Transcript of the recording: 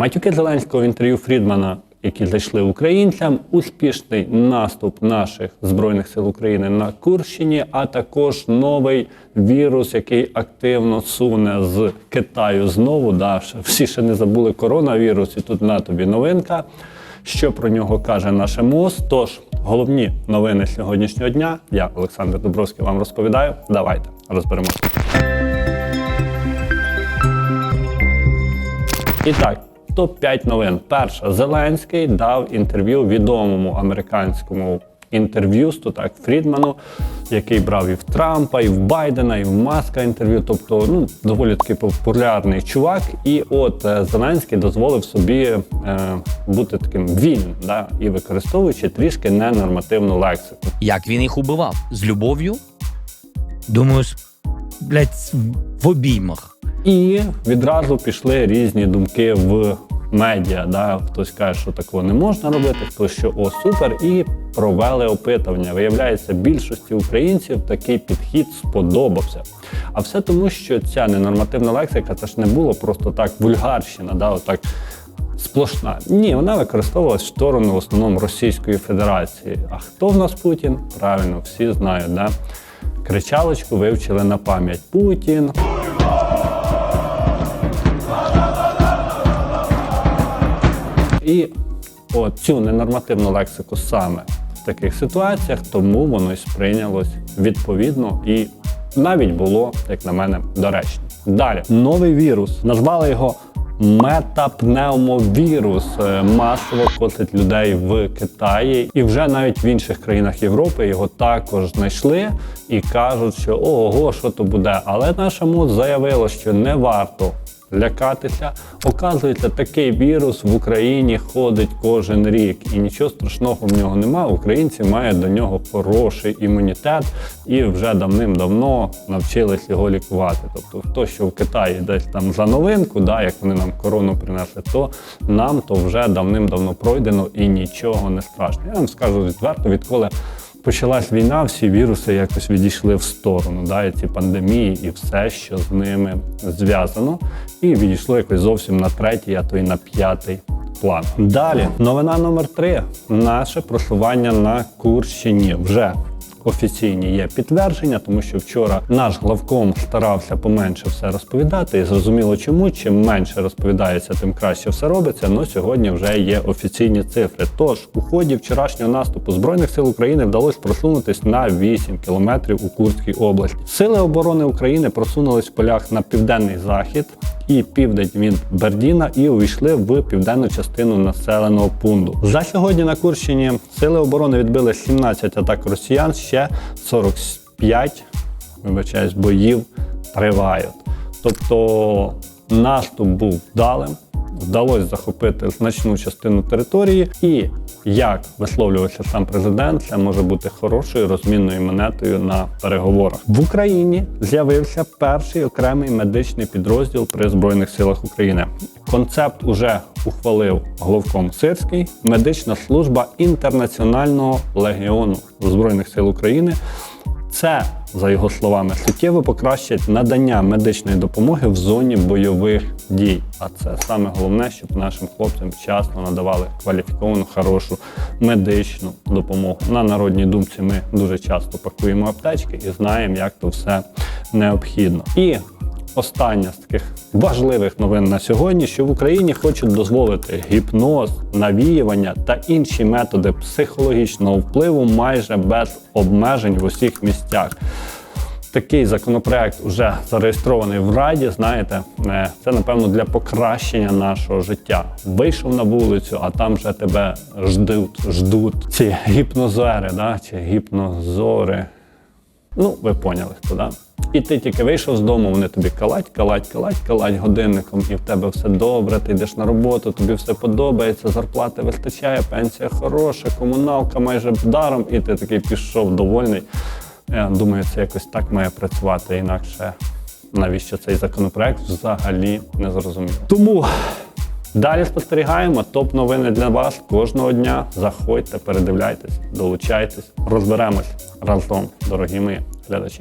Матюки Зеленського в інтерв'ю Фрідмана, які зайшли українцям, успішний наступ наших збройних сил України на Курщині, а також новий вірус, який активно суне з Китаю знову. Да, всі ще не забули коронавірус, і тут на тобі новинка. Що про нього каже наше МОЗ? Тож головні новини сьогоднішнього дня. Я Олександр Дубровський вам розповідаю. Давайте розберемося. І так, топ-5 новин. Перша, Зеленський дав інтерв'ю відомому американському інтерв'юсту, так, Фрідману, який брав і в Трампа, і в Байдена, і в Маска інтерв'ю. Тобто, ну, доволі такий популярний чувак. І от е, Зеленський дозволив собі е, бути таким вільним, да, і використовуючи трішки ненормативну лексику. Як він їх убивав? З любов'ю? Думаю, блядь, в обіймах. І відразу пішли різні думки в медіа. Да? Хтось каже, що такого не можна робити, хтось що о супер, і провели опитування. Виявляється, більшості українців такий підхід сподобався. А все тому, що ця ненормативна лексика це ж не було просто так вульгарщина, да? отак сплошна. Ні, вона використовувалась в сторону в основному Російської Федерації. А хто в нас Путін? Правильно, всі знають, да? Кричалочку вивчили на пам'ять Путін. І от цю ненормативну лексику саме в таких ситуаціях, тому воно й сприйнялось відповідно і навіть було, як на мене, доречно. Далі новий вірус. Назвали його метапневмовірус. Е, Масово косить людей в Китаї, і вже навіть в інших країнах Європи його також знайшли і кажуть, що ого, що то буде. Але наша МОЗ заявила, що не варто лякатися. Оказується, такий вірус в Україні ходить кожен рік, і нічого страшного в нього немає. Українці мають до нього хороший імунітет і вже давним-давно навчились його лікувати. Тобто, то, що в Китаї десь там за новинку, да, як вони нам корону принесли, то нам то вже давним-давно пройдено і нічого не страшно. Я вам скажу відверто, відколи. Почалась війна, всі віруси якось відійшли в сторону, да, і ці пандемії, і все, що з ними зв'язано, і відійшло якось зовсім на третій, а то й на п'ятий план. Далі, новина номер три. Наше просування на Курщині вже офіційні є підтвердження, тому що вчора наш главком старався поменше все розповідати, і зрозуміло чому. Чим менше розповідається, тим краще все робиться. Ну сьогодні вже є офіційні цифри. Тож у ході вчорашнього наступу збройних сил України вдалося просунутись на 8 кілометрів у Курській області. Сили оборони України просунулись в полях на південний захід і південь від Бердіна і увійшли в південну частину населеного пункту. За сьогодні на Курщині сили оборони відбили 17 атак росіян, ще 45 вибачаюсь, боїв тривають. Тобто наступ був вдалим, вдалося захопити значну частину території, і як висловлювався сам президент, це може бути хорошою розмінною монетою на переговорах. В Україні з'явився перший окремий медичний підрозділ при збройних силах України. Концепт уже ухвалив головком Сирський, медична служба інтернаціонального легіону збройних сил України. Це, за його словами, суттєво покращить надання медичної допомоги в зоні бойових дій. А це саме головне, щоб нашим хлопцям вчасно надавали кваліфіковану, хорошу медичну допомогу. На народній думці ми дуже часто пакуємо аптечки і знаємо, як то все необхідно. І Остання з таких важливих новин на сьогодні, що в Україні хочуть дозволити гіпноз, навіювання та інші методи психологічного впливу майже без обмежень в усіх місцях. Такий законопроект вже зареєстрований в Раді. Знаєте, е, це напевно для покращення нашого життя. Вийшов на вулицю, а там вже тебе ждуть, ждуть ці гіпнозери, да? чи гіпнозори. Ну, ви поняли, да? І ти тільки вийшов з дому, вони тобі калать, калать, калать, калать годинником, і в тебе все добре, ти йдеш на роботу, тобі все подобається, зарплати вистачає, пенсія хороша, комуналка майже даром, і ти такий пішов довольний. Я думаю, це якось так має працювати, інакше навіщо цей законопроект взагалі не зрозуміло. Тому далі спостерігаємо топ-новини для вас кожного дня. Заходьте, передивляйтесь, долучайтесь, розберемось разом, дорогі мої глядачі.